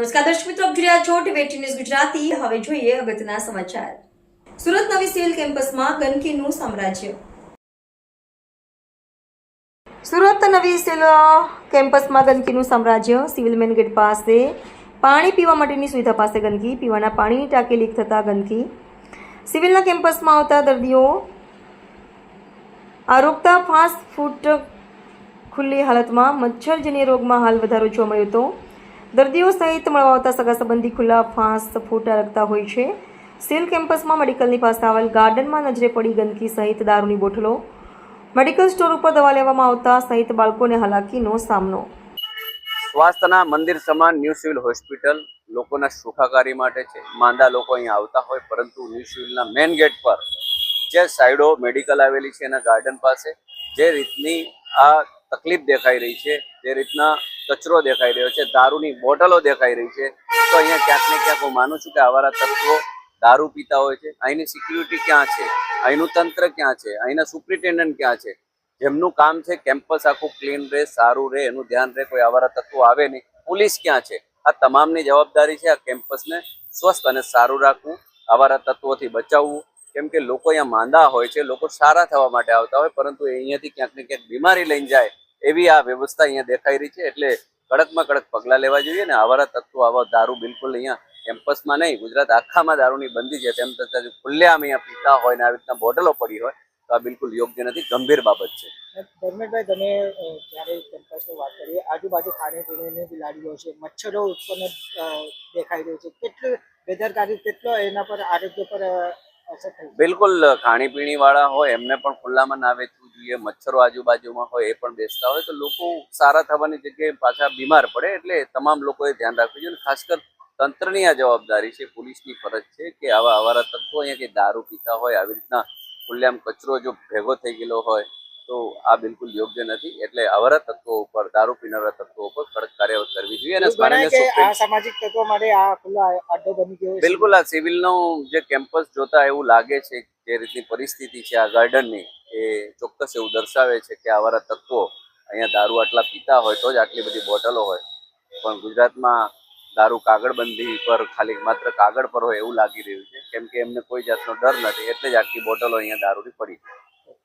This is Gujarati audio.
નમસ્કાર, દર્શક મિત્રો, આપ જોઈ રહ્યા ન્યૂઝ ગુજરાતી. હવે જોઈએ અગત્યના સમાચાર. સુરત નવી સિવિલ કેમ્પસમાં ગંદકીનું સામ્રાજ્ય. સુરત નવી સિવિલ કેમ્પસમાં ગંદકીનું સામ્રાજ્ય. સિવિલ મેન ગેટ પાસે પાણી પીવા માટેની સુવિધા પાસે ગંદકી. પીવાના પાણીની ટાંકી લીક થતાં ગંદકી. સિવિલના કેમ્પસમાં આવતા દર્દીઓ આરોગતા ફાસ્ટ ફૂડ ખુલ્લી હાલતમાં. મચ્છરજન્ય રોગમાં હાલ વધારો જોવા મળ્યો હતો. દર્દીઓ સહિત મળવા આવતા સગા સંબંધી ખુલ્લા ફાંસ, ફૂટા લગતા હોય છે. સિવિલ કેમ્પસમાં મેડિકલની પાસે આવેલ ગાર્ડનમાં નજરે પડી ગંદકી સહિત દારૂની બોટલો. મેડિકલ સ્ટોર ઉપર દવા લેવામાં આવતા સહિત બાળકોને હાલાકીનો સામનો. સ્વાસ્થ્યના મંદિર સમાન ન્યૂ સિવિલ હોસ્પિટલ લોકોના સુખાકારી માટે છે. માંદા લોકો અહીંયા આવતા હોય, પરંતુ ન્યૂ સિવિલના મેઇન ગેટ પર જે સાઈડો મેડિકલ આવેલી છે એના ગાર્ડન પાસે, જે રીતની આ તકલીફ દેખાઈ રહી છે જે રીતના કચરો દેખાઈ રહ્યો છે, દારૂની બોટલો દેખાઈ રહી છે. તો અહીંયા ક્યાંક ને ક્યાંક હું માનું છું કે આવારા તત્વો દારૂ પીતા હોય છે. અહીંની સિક્યુરિટી ક્યાં છે? અહીંનું તંત્ર ક્યાં છે? અહીંના સુપ્રિન્ટેન્ડન્ટ ક્યાં છે? જેમનું કામ છે કેમ્પસ આખું ક્લીન રહે, સારું રહે, એનું ધ્યાન રહે, કોઈ આવારા તત્વો આવે નહીં. પોલીસ ક્યાં છે? આ તમામની જવાબદારી છે આ કેમ્પસને સ્વસ્થ અને સારું રાખવું, આવારા તત્વોથી બચાવવું. કેમ કે લોકો અહીંયા માંદા હોય છે, લોકો સારા થવા માટે આવતા હોય, પરંતુ અહીંયાથી ક્યાંક ને ક્યાંક બીમારી લઈને જાય એવી આ વ્યવસ્થા અહીંયા દેખાઈ રહી છે. એટલે કડકમાં કડક પગલાં લેવા જોઈએ ને આવારા તત્વો આવા દારૂ બિલકુલ અહીંયા કેમ્પસમાં નહીં. ગુજરાત આખામાં દારૂની બંધી છે. તેમ છતાં ખુલ્લેઆમ અહીંયા પીતા હોય ને આવી રીતના બોટલો પડી હોય તો આ બિલકુલ યોગ્ય નથી. ગંભીર બાબત છે. ધર્મેશભાઈ તમે જ્યારે કેમ્પસની વાત કરીએ આજુબાજુ ખાણીપીણીની બિલાડીઓ છે. મચ્છરો ઉત્પન્ન દેખાઈ રહ્યો છે. કેટલું બેદરકારી કેટલો એના પર આરોગ્ય પર અસર થઈ બિલકુલ ખાણીપીણી વાળા હોય એમને પણ ખુલ્લામાં ના વેચવું જોઈએ મચ્છરો આજુબાજુમાં હોય એ પણ બેસતા હોય તો લોકો સારા થવાની જગ્યાએ પાછા બીમાર પડે એટલે તમામ લોકોએ ધ્યાન રાખવું જોઈએ અને ખાસ કર તંત્રની આ જવાબદારી છે પોલીસની ફરજ છે કે આવા અવારા તત્વો અહીંયા કે દારૂ પીતા હોય આવી રીતના ખુલ્લેઆમ કચરો જો ભેગો થઈ ગયેલો હોય તો આ બિલકુલ યોગ્ય નથી. એટલે આવારા તત્વો ઉપર દારૂ પીનારા તત્વો ઉપર કડક કાર્યવાહી કરવી જોઈએ અને આ સામાજિક તત્વો માટે આ ખુલ્લો અડ્ડો બની ગયો બિલકુલ આ સિવિલનો જે કેમ્પસ જોતા એવું લાગે છે જે રીતની પરિસ્થિતિ છે આ ગાર્ડનની એ ચોક્કસ એવું દર્શાવે છે કે આવારા તત્વો અહીંયા દારૂ આટલા પીતા હોય તો જ આટલી બધી બોટલો હોય. પણ ગુજરાતમાં દારૂ કાગળબંધી પર ખાલી માત્ર કાગળ પર હોય એવું લાગી રહ્યું છે. કેમ કે એમને કોઈ જાતનો ડર નથી. એટલે જ આટલી બોટલો અહીંયા દારૂની પડી. છે